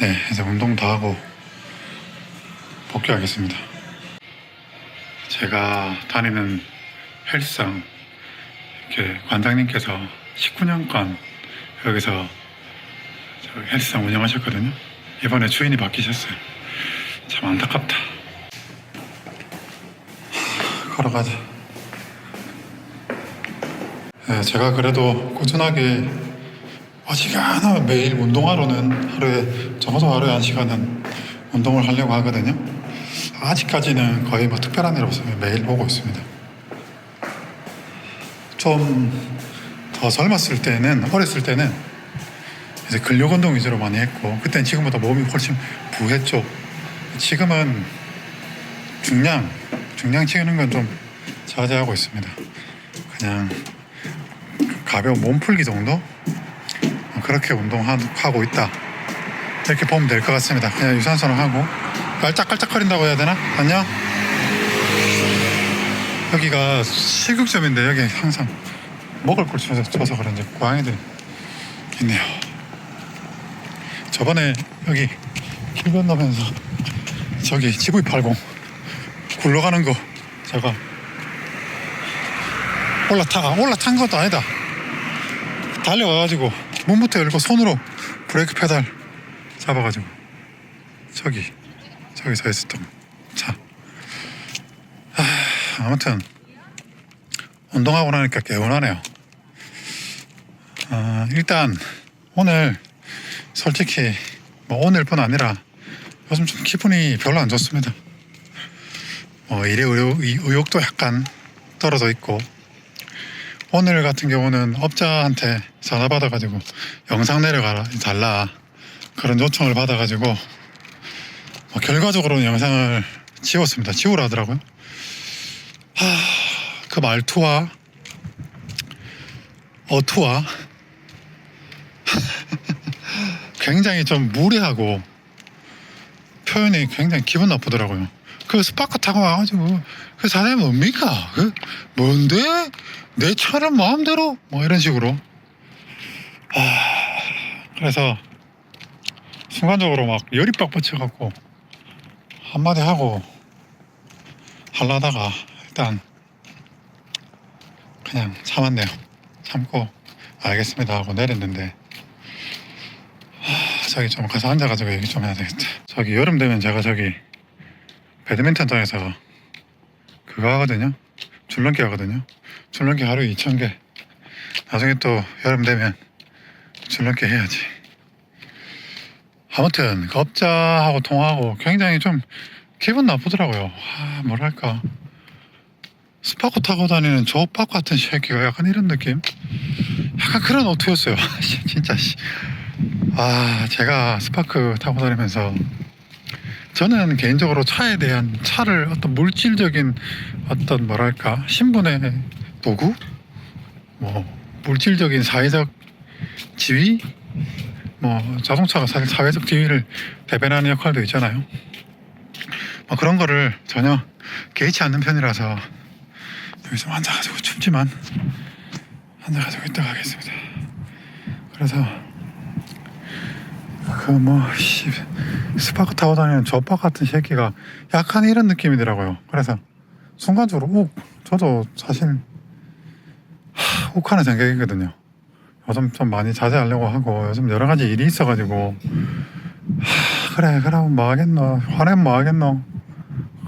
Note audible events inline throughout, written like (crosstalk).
네, 이제 운동 다 하고 복귀하겠습니다. 제가 다니는 헬스장 이렇게 관장님께서 19년간 여기서 저 헬스장 운영하셨거든요. 이번에 주인이 바뀌셨어요. 참 안타깝다. 하, 걸어가자. 네, 제가 그래도 꾸준하게 어지간하면 매일 운동하러는 하루에 적어도 하루에 한 시간은 운동을 하려고 하거든요. 아직까지는 거의 뭐 특별한 일 없으면 매일 보고 있습니다. 좀 더 젊었을 때는 어렸을 때는 이제 근력 운동 위주로 많이 했고 그때는 지금보다 몸이 훨씬 부했죠. 지금은 중량 중량 치는 건 좀 자제하고 있습니다. 그냥 가벼운 몸풀기 정도 그렇게 운동하고 있다 이렇게 보면 될 것 같습니다. 그냥 유산소를 하고 깔짝깔짝거린다고 해야 되나? 안녕. 여기가 식육점인데 여기 항상 먹을 걸 줘서, 줘서 그런지 고양이들 있네요. 저번에 여기 길 건너면서 저기 GV80 굴러가는 거 제가 올라타 올라탄 것도 아니다. 달려와가지고 문부터 열고 손으로 브레이크 페달 잡아가지고 저기 저기 서 있었던 차. 하, 아무튼 운동하고 나니까 개운하네요. 아, 일단 오늘 솔직히 뭐 오늘뿐 아니라 요즘 좀 기분이 별로 안 좋습니다. 뭐 일의 의욕, 이 의욕도 약간 떨어져 있고 오늘 같은 경우는 업자한테 전화 받아가지고 영상 내려가라 달라 그런 요청을 받아가지고 뭐 결과적으로는 영상을 지웠습니다. 지우라 하더라고요. 하, 그 말투와 어투와 (laughs) 굉장히 좀 무례하고 표현이 굉장히 기분 나쁘더라고요. 그 스파크 타고 와가지고 그 사람이 뭡니까? 그 뭔데? 내 차를 마음대로 뭐 이런 식으로. 아 그래서 순간적으로 막 열이 빡 붙여갖고 한마디 하고 하려다가 일단 그냥 참았네요. 참고 알겠습니다 하고 내렸는데 하, 저기 좀 가서 앉아가지고 얘기 좀 해야 되겠다. 저기 여름 되면 제가 저기 배드민턴장에서 그거 하거든요. 줄넘기 하거든요. 줄넘기 하루에 2,000개. 나중에 또 여름 되면 줄넘기 해야지. 아무튼 그 업자하고 통화하고 굉장히 좀 기분 나쁘더라고요. 아, 뭐랄까. 스파코 타고 다니는 조밥 같은 새끼가 약간 이런 느낌? 약간 그런 오투였어요. 씨, (laughs) 진짜 씨. 아, 제가 스파크 타고 다니면서 저는 개인적으로 차에 대한 차를 어떤 물질적인 어떤 뭐랄까 신분의 도구, 뭐 물질적인 사회적 지위, 뭐 자동차가 사실 사회적 지위를 대변하는 역할도 있잖아요. 뭐 그런 거를 전혀 개의치 않는 편이라서 여기 좀 앉아가지고 춥지만 앉아가지고 있다 가겠습니다. 그래서 그뭐 스파크 타고 다니는 저박 같은 새끼가 약간 이런 느낌이더라고요. 그래서 순간적으로 욱 저도 사실 하, 욱하는 생각이거든요. 요즘 좀 많이 자제하려고 하고 요즘 여러 가지 일이 있어가지고 하, 그래 그러면 뭐 하겠노 화내면 뭐 하겠노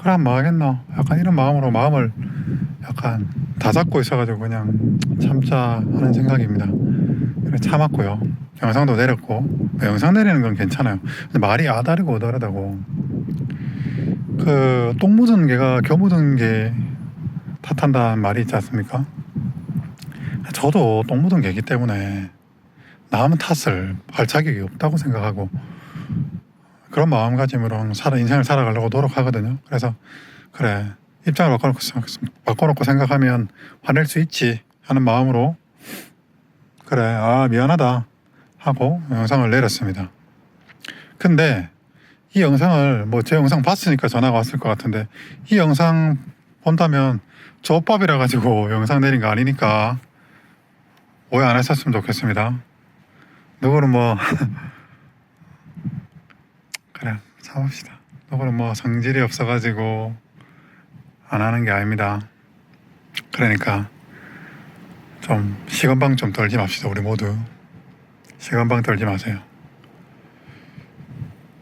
그럼 뭐 하겠노 약간 이런 마음으로 마음을 약간 다 잡고 있어가지고 그냥 참자 하는 생각입니다. 참았고요. 영상도 내렸고 뭐 영상 내리는 건 괜찮아요. 근데 말이 아다르고 어다르다고 그 똥 묻은 개가 겨 묻은 개 탓한다는 말이 있지 않습니까? 저도 똥 묻은 개기 때문에 남 탓을 할 자격이 없다고 생각하고 그런 마음가짐으로 살아 인생을 살아가려고 노력하거든요. 그래서 그래 입장을 바꿔놓고, 바꿔놓고 생각하면 화낼 수 있지 하는 마음으로 그래 아 미안하다 하고 영상을 내렸습니다. 근데 이 영상을 뭐 제 영상 봤으니까 전화가 왔을 것 같은데 이 영상 본다면 조밥이라 가지고 영상 내린 거 아니니까 오해 안 하셨으면 좋겠습니다. 누구는 뭐 (laughs) 그래 참읍시다. 누구는 뭐 성질이 없어가지고 안 하는 게 아닙니다. 그러니까 좀 시건방 좀 떨지 맙시다 우리 모두 시건방 떨지 마세요.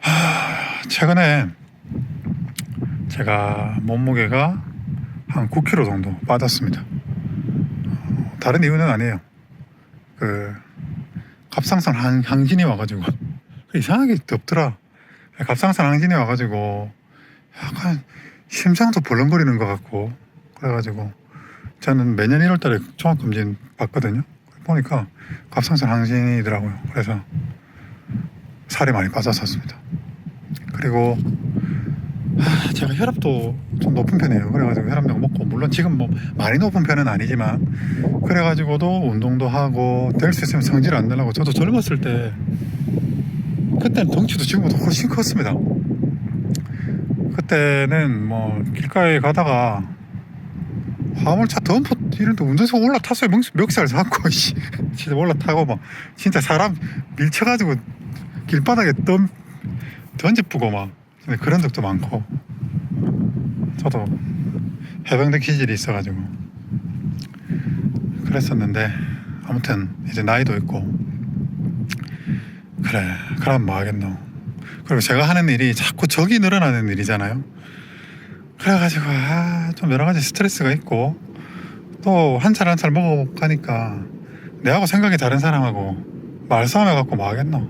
하, 최근에 제가 몸무게가 한 9kg 정도 빠졌습니다. 어, 다른 이유는 아니에요. 그 갑상선 항, 항진이 와가지고 (laughs) 이상하게 덥더라. 갑상선 항진이 와가지고 약간 심장도 벌렁거리는 것 같고 그래가지고 저는 매년 1월달에 종합검진 받거든요. 보니까 갑상선 항진이더라고요. 그래서 살이 많이 빠졌었습니다. 그리고 하, 제가 혈압도 좀 높은 편이에요. 그래가지고 혈압약 먹고 물론 지금 뭐 많이 높은 편은 아니지만 그래가지고도 운동도 하고 될 수 있으면 성질 안 내려고 저도 젊었을 때 그때는 덩치도 지금보다 훨씬 컸습니다. 그때는 뭐 길가에 가다가 화물차 덤프 이런데 운전석 올라탔어요. 멱- 멱살 잡고 (laughs) 씨. 진짜 올라타고 막 진짜 사람 밀쳐가지고 길바닥에 덤 던지쁘고 막. 그런 적도 많고. 저도 해병대 기질이 있어가지고. 그랬었는데 아무튼 이제 나이도 있고. 그래 그럼 뭐 하겠노. 그리고 제가 하는 일이 자꾸 적이 늘어나는 일이잖아요 그래가지고 아 좀 여러 가지 스트레스가 있고 또 한 살 한 살 먹어가니까 내하고 생각이 다른 사람하고 말싸움 해갖고 뭐 하겠노?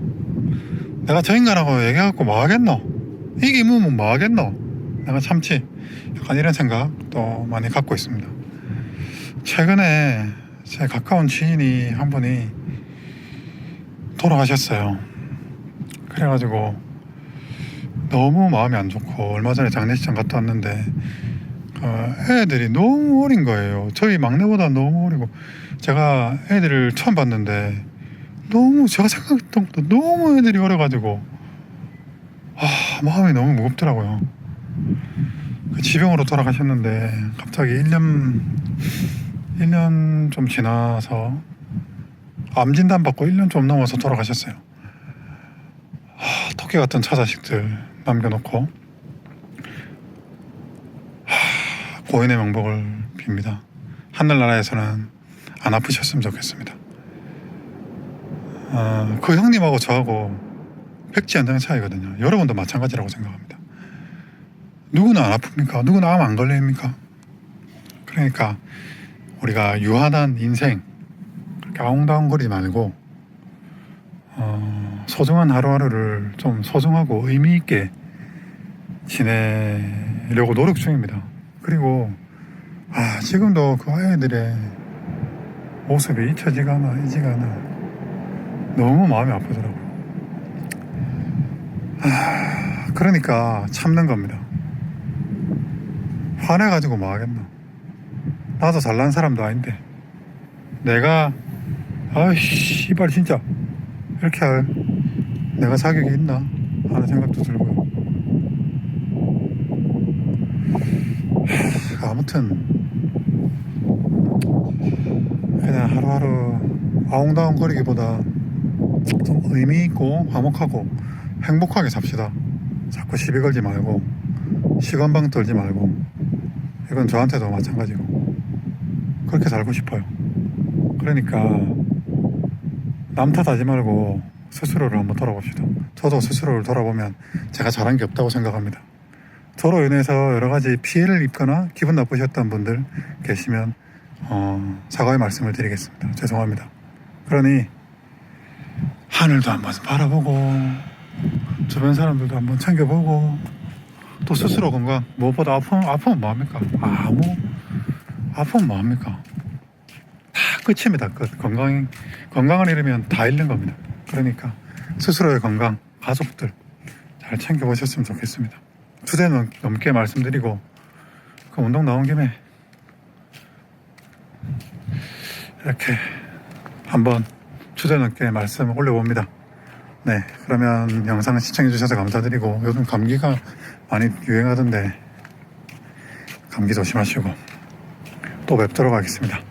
내가 저 인간하고 얘기해갖고 뭐 하겠노? 이게 뭐면 뭐 하겠노? 내가 참지 약간 이런 생각 또 많이 갖고 있습니다. 최근에 제 가까운 지인이 한 분이 돌아가셨어요. 그래가지고 너무 마음이 안 좋고 얼마 전에 장례식장 갔다 왔는데 어, 애들이 너무 어린 거예요. 저희 막내보다 너무 어리고 제가 애들을 처음 봤는데 너무 제가 생각했던 것보다 너무 애들이 어려가지고 아 마음이 너무 무겁더라고요. 그 지병으로 돌아가셨는데 갑자기 1년 1년 좀 지나서 암 진단 받고 1년 좀 넘어서 돌아가셨어요 하, 토끼 같은 처자식들 남겨놓고 하, 고인의 명복을 빕니다 하늘나라에서는 안 아프셨으면 좋겠습니다 어, 그 형님하고 저하고 백지 한 장의 차이거든요. 여러분도 마찬가지라고 생각합니다. 누구는 안 아픕니까? 누구는 암 안 걸립니까? 그러니까 우리가 유한한 인생 그렇게 아웅다웅거리지 말고 어, 소중한 하루하루를 좀 소중하고 의미 있게 지내려고 노력 중입니다. 그리고 아 지금도 그 아이들의 모습이 잊혀지가 않아 이지가 않아 너무 마음이 아프더라고요. 아, 그러니까 참는 겁니다. 화내가지고 뭐 하겠노. 나도 잘난 사람도 아닌데. 내가, 아이씨, 이발 진짜. 이렇게 할, 내가 자격이 있나? 하는 생각도 들고요. 하, 아무튼, 그냥 하루하루 아웅다웅 거리기보다 좀 의미 있고 화목하고 행복하게 삽시다. 자꾸 시비 걸지 말고 시간방 떨지 말고 이건 저한테도 마찬가지고 그렇게 살고 싶어요. 그러니까 남 탓하지 말고 스스로를 한번 돌아봅시다. 저도 스스로를 돌아보면 제가 잘한 게 없다고 생각합니다. 저로 인해서 여러 가지 피해를 입거나 기분 나쁘셨던 분들 계시면 어, 사과의 말씀을 드리겠습니다. 죄송합니다. 그러니 하늘도 한번 바라보고 주변 사람들도 한번 챙겨보고 또 스스로 건강 무엇보다 아프면 아프면 뭐합니까 아무 아프면 뭐합니까 다 끝입니다 끝 건강 건강을 잃으면 다 잃는 겁니다 그러니까 스스로의 건강 가족들 잘 챙겨보셨으면 좋겠습니다 두 대 넘게 말씀드리고 그 운동 나온 김에 이렇게 한번 주제 넘게 말씀 올려봅니다. 네, 그러면 영상 시청해 주셔서 감사드리고 요즘 감기가 많이 유행하던데 감기 조심하시고 또 뵙도록 하겠습니다.